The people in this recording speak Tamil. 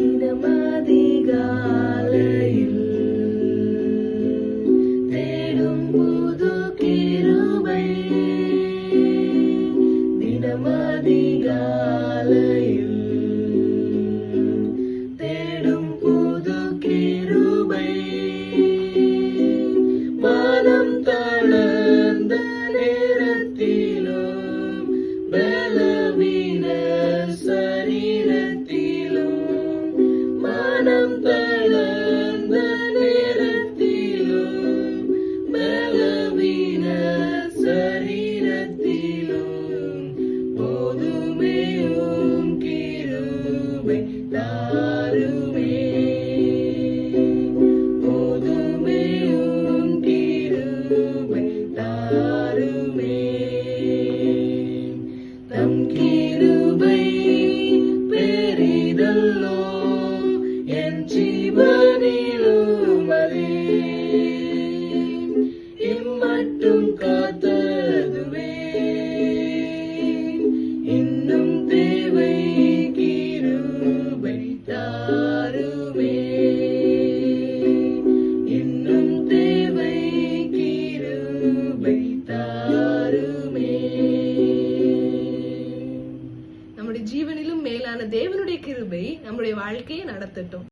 தினமதிகாலையில் தேடும் புது கிருபை. தினமதிகாலையில் தேடும் புது கிருபை. மனம் தளர்ந்த நேரத்திலும் பலவீன சரீரத்திலும் மனம் தளர்ந்த நம்முடைய தேவனுடைய கிருபை நம்முடைய வாழ்க்கையை நடத்தட்டும்.